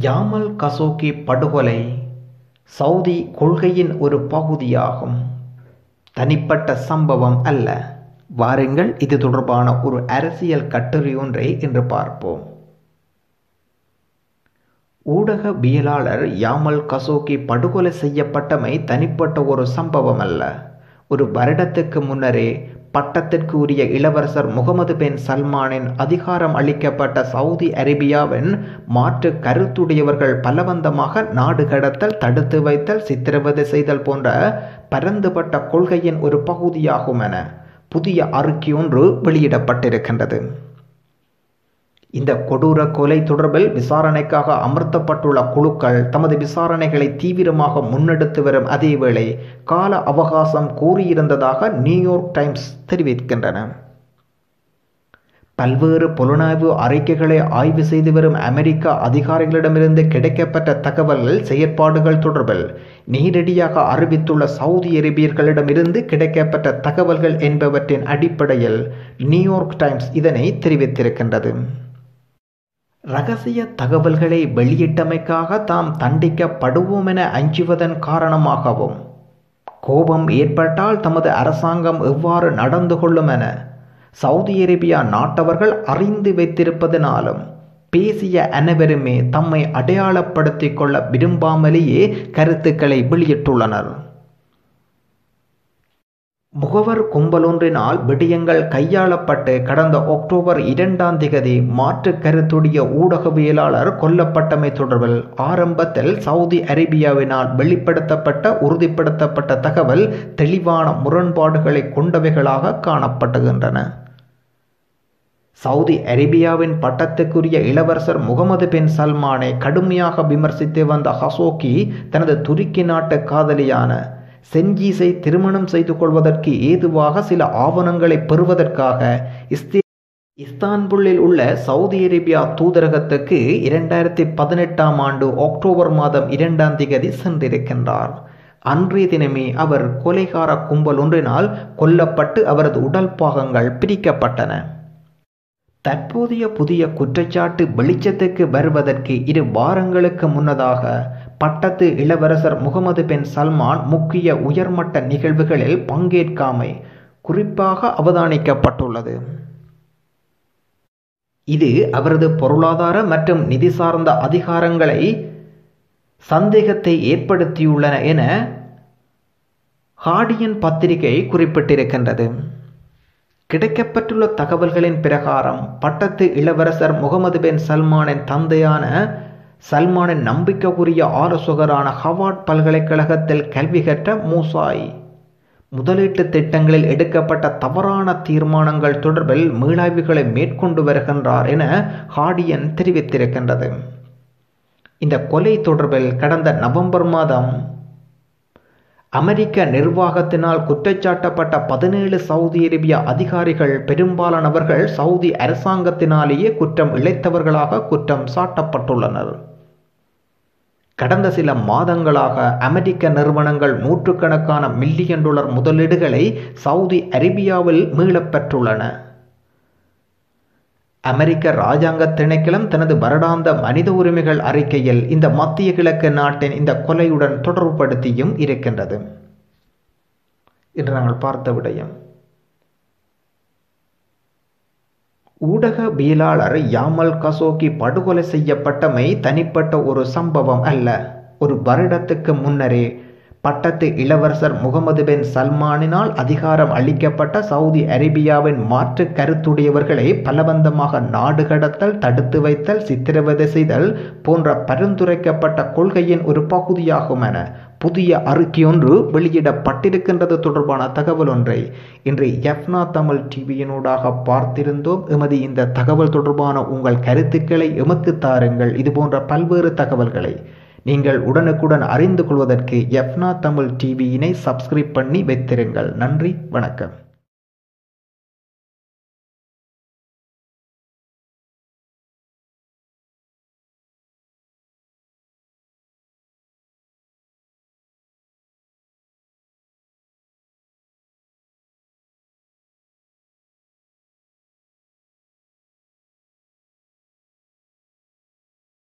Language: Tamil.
ஜாமல் கசோகி படுகொலை சவுதி கொள்கையின் ஒரு பகுதியாகும். தனிப்பட்ட சம்பவம் அல்ல. வாருங்கள் இது தொடர்பான ஒரு அரசியல் கட்டுரை ஒன்றை இன்று பார்ப்போம். ஊடகவியலாளர் யாமல் கசோகி படுகொலை செய்யப்பட்டமை தனிப்பட்ட ஒரு சம்பவம் அல்ல. ஒரு வருடத்துக்கு முன்னரே பட்டத்திற்கு உரிய இளவரசர் முகமது பின் சல்மானின் அதிகாரம் அளிக்கப்பட்ட சவுதி அரேபியாவின் மாற்று கருத்துடையவர்கள் பலவந்தமாக நாடு கடத்தல் தடுத்து வைத்தல் சித்திரவதை செய்தல் போன்ற பரந்துபட்ட கொள்கையின் ஒரு பகுதியாகும் என புதிய அறிக்கை ஒன்று வெளியிடப்பட்டிருக்கின்றது. இந்த கொடூர கொலை தொடர்பில் விசாரணைக்காக அமர்த்தப்பட்டுள்ள குழுக்கள் தமது விசாரணைகளை தீவிரமாக முன்னெடுத்து வரும் அதேவேளை கால அவகாசம் கூறியிருந்ததாக நியூயார்க் டைம்ஸ் தெரிவிக்கின்றன. பல்வேறு புலனாய்வு அறிக்கைகளை ஆய்வு செய்து வரும் அமெரிக்க அதிகாரிகளிடமிருந்து கிடைக்கப்பட்ட தகவல்கள் செயற்பாடுகள் தொடர்பில் நேரடியாக அறிவித்துள்ள சவுதி அரேபியர்களிடமிருந்து கிடைக்கப்பட்ட தகவல்கள் என்பவற்றின் அடிப்படையில் நியூயார்க் டைம்ஸ் இதனை தெரிவித்திருக்கின்றது. ரகசிய தகவல்களை வெளியிட்டமைக்காக தாம் தண்டிக்கப்படுவோம் என அஞ்சுவதன் காரணமாகவும் கோபம் ஏற்பட்டால் தமது அரசாங்கம் எவ்வாறு நடந்து கொள்ளும் என சவுதி அரேபியா நாட்டவர்கள் அறிந்து வைத்திருப்பதனாலும் பேசிய அனைவருமே தம்மை அடையாளப்படுத்திக் கொள்ள விரும்பாமலேயே கருத்துக்களை வெளியிட்டுள்ளனர். முகவர் கும்பலொன்றினால் விடயங்கள் கையாளப்பட்டு கடந்த அக்டோபர் இரண்டாம் திகதி மாற்று கருத்துடைய ஊடகவியலாளர் கொல்லப்பட்டமை தொடர்பில் ஆரம்பத்தில் சவுதி அரேபியாவினால் வெளிப்படுத்தப்பட்ட உறுதிப்படுத்தப்பட்ட தகவல் தெளிவான முரண்பாடுகளை கொண்டவைகளாக காணப்படுகின்றன சவுதி அரேபியாவின் பட்டத்துக்குரிய இளவரசர் முகமது பின் சல்மானை கடுமையாக விமர்சித்து வந்த ஹசோகி தனது துருக்கி நாட்டு காதலியான செஞ்சீசை திருமணம் செய்து கொள்வதற்கு ஏதுவாக சில ஆவணங்களை பெறுவதற்காக இஸ்தே இஸ்தான்புல்லில் உள்ள சவுதி அரேபியா தூதரகத்துக்கு இரண்டாயிரத்தி பதினெட்டாம் ஆண்டு அக்டோபர் மாதம் இரண்டாம் திகதி சென்றிருக்கின்றார். அன்றைய தினமே அவர் கொலைகார கும்பல் ஒன்றினால் கொல்லப்பட்டு அவரது உடல் பாகங்கள் பிரிக்கப்பட்டன. தற்போதைய புதிய குற்றச்சாட்டு வெளிச்சத்துக்கு வருவதற்கு இரு வாரங்களுக்கு முன்னதாக பட்டத்து இளவரசர் முகமது பின் சல்மான் முக்கிய உயர்மட்ட நிகழ்வுகளில் பங்கேற்காமை குறிப்பாக அவதானிக்கப்பட்டுள்ளது. இது அவரது பொருளாதார மற்றும் நிதி சார்ந்த அதிகாரங்களை சந்தேகத்தை ஏற்படுத்தியுள்ளன என ஹார்டியன் பத்திரிகை குறிப்பிட்டிருக்கின்றது. கிடைக்கப்பட்டுள்ள தகவல்களின் பிரகாரம் பட்டத்து இளவரசர் முகமது பின் சல்மானின் தந்தையான சல்மானின் நம்பிக்கைக்குரிய ஆலோசகரான ஹவார்ட் பல்கலைக்கழகத்தில் கல்வி கற்ற மூசாய். முதலீட்டு திட்டங்களில் எடுக்கப்பட்ட தவறான தீர்மானங்கள் தொடர்பில் மீளாய்வுகளை மேற்கொண்டு வருகின்றார் என ஹார்டியன் தெரிவித்திருக்கின்றது. இந்த கொலை தொடர்பில் கடந்த நவம்பர் மாதம் அமெரிக்க நிர்வாகத்தினால் குற்றச்சாட்டப்பட்ட பதினேழு சவுதி அரேபிய அதிகாரிகள் பெரும்பாலானவர்கள் சவுதி அரசாங்கத்தினாலேயே குற்றம் இழைத்தவர்களாக குற்றம் சாட்டப்பட்டுள்ளனர். கடந்த சில மாதங்களாக அமெரிக்க நிறுவனங்கள் நூற்றுக்கணக்கான மில்லியன் டாலர் முதலீடுகளை சவுதி அரேபியாவில் மீளப் பெற்றுள்ளன அமெரிக்க இராஜாங்க திணைக்களம் தனது வருடாந்த மனித உரிமைகள் அறிக்கையில் இந்த மத்திய கிழக்கு நாட்டின் இந்த கொலையுடன் தொடர்புபடுத்தியும் இருக்கின்றது. என்று நாங்கள் பார்த்த விடயம். ஊடகவியலாளர் யாமல் கசோகி படுகொலை செய்யப்பட்டமை தனிப்பட்ட ஒரு சம்பவம் அல்ல. ஒரு வருடத்துக்கு முன்னரே பட்டத்து இளவரசர் முகமது பின் சல்மானினால் அதிகாரம் அளிக்கப்பட்ட சவுதி அரேபியாவின் மாற்று கருத்துடையவர்களை பலவந்தமாக நாடு கடத்தல் தடுத்து வைத்தல் சித்திரவதை செய்தல் போன்ற பரிந்துரைக்கப்பட்ட கொள்கையின் ஒரு பகுதியாகும் என புதிய அறிக்கையொன்று வெளியிடப்பட்டிருக்கின்றது தொடர்பான தகவல் ஒன்றை. இன்று எஃப்னா தமிழ் டிவியினூடாக பார்த்திருந்தோம். எமது இந்த தகவல் தொடர்பான உங்கள் கருத்துக்களை எமக்கு தாருங்கள். இதுபோன்ற பல்வேறு தகவல்களை நீங்கள் உடனுக்குடன் அறிந்து கொள்வதற்கு எஃப்னா தமிழ் டிவியினை சப்ஸ்கிரைப் பண்ணி வைத்திருங்கள். நன்றி வணக்கம்.